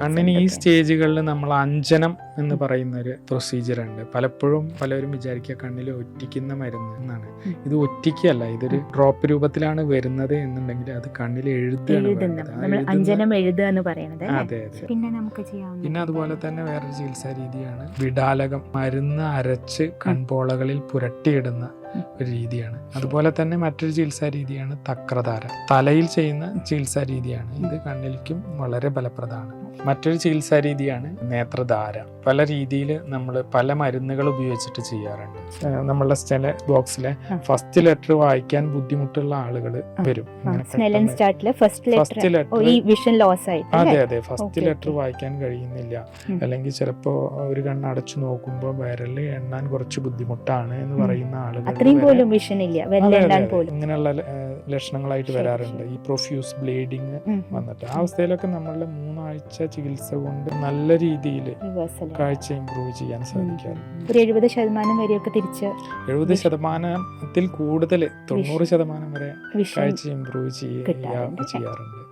കണ്ണിന് ഈ സ്റ്റേജുകളിൽ നമ്മൾ അഞ്ജനം എന്ന് പറയുന്ന ഒരു പ്രൊസീജിയർ ഉണ്ട്. പലപ്പോഴും പലരും വിചാരിക്കുക കണ്ണിൽ ഒറ്റിക്കുന്ന മരുന്ന് എന്നാണ്. ഇത് ഒറ്റിക്കല്ല ഇതൊരു ഡ്രോപ്പ് രൂപത്തിലാണ് വരുന്നത് എന്നുണ്ടെങ്കിൽ അത് കണ്ണിൽ എഴുതുക അതെ അതെ. പിന്നെ അതുപോലെ തന്നെ വേറൊരു ചികിത്സാ രീതിയാണ് വിടാലകം. മരുന്ന് അരച്ച് കൺപോളകളിൽ പുരട്ടിയിടുന്ന. ഒരു രീതിയാണ്. അതുപോലെ തന്നെ മറ്റൊരു ചികിത്സാ രീതിയാണ് തക്രധാര. തലയിൽ ചെയ്യുന്ന ചികിത്സാ രീതിയാണ്. ഇത് കണ്ണിലേക്കും വളരെ ഫലപ്രദമാണ്. മറ്റൊരു ചികിത്സാ രീതിയാണ് നേത്രധാര. പല രീതിയിൽ നമ്മൾ പല മരുന്നുകൾ ഉപയോഗിച്ചിട്ട് ചെയ്യാറുണ്ട്. നമ്മളുടെ സ്റ്റെല ബോക്സിലെ ഫസ്റ്റ് ലെറ്റർ വായിക്കാൻ ബുദ്ധിമുട്ടുള്ള ആളുകൾ വരും. ഫസ്റ്റ് ലെറ്റർ ലോസ് ആയിട്ട് അതെ അതെ. ഫസ്റ്റ് ലെറ്റർ വായിക്കാൻ കഴിയുന്നില്ല. അല്ലെങ്കിൽ ചിലപ്പോ ഒരു കണ്ണ് അടച്ചു നോക്കുമ്പോൾ വിരൽ എണ്ണാൻ കുറച്ച് ബുദ്ധിമുട്ടാണ് എന്ന് പറയുന്ന ആളുകൾ അത്രയും പോലും അതെ, അതെ, പോലും. ഇങ്ങനെയുള്ള ലക്ഷണങ്ങളായിട്ട് വരാറുണ്ട്. ഈ പ്രൊഫ്യൂസ് ബ്ലീഡിങ്. വന്നിട്ട്. ആ അവസ്ഥയിലൊക്കെ നമ്മളുടെ മൂന്നാഴ്ച ചികിത്സ കൊണ്ട് നല്ല രീതിയിൽ കാഴ്ച ഇമ്പ്രൂവ് ചെയ്യാൻ സാധിക്കാറുണ്ട് ഒരു എഴുപത് ശതമാനം വരെയൊക്കെ തിരിച്ച് എഴുപത് ശതമാനത്തിൽ കൂടുതൽ തൊണ്ണൂറ് ശതമാനം വരെ കാഴ്ച ഇമ്പ്രൂവ് ചെയ്യാറുണ്ട്.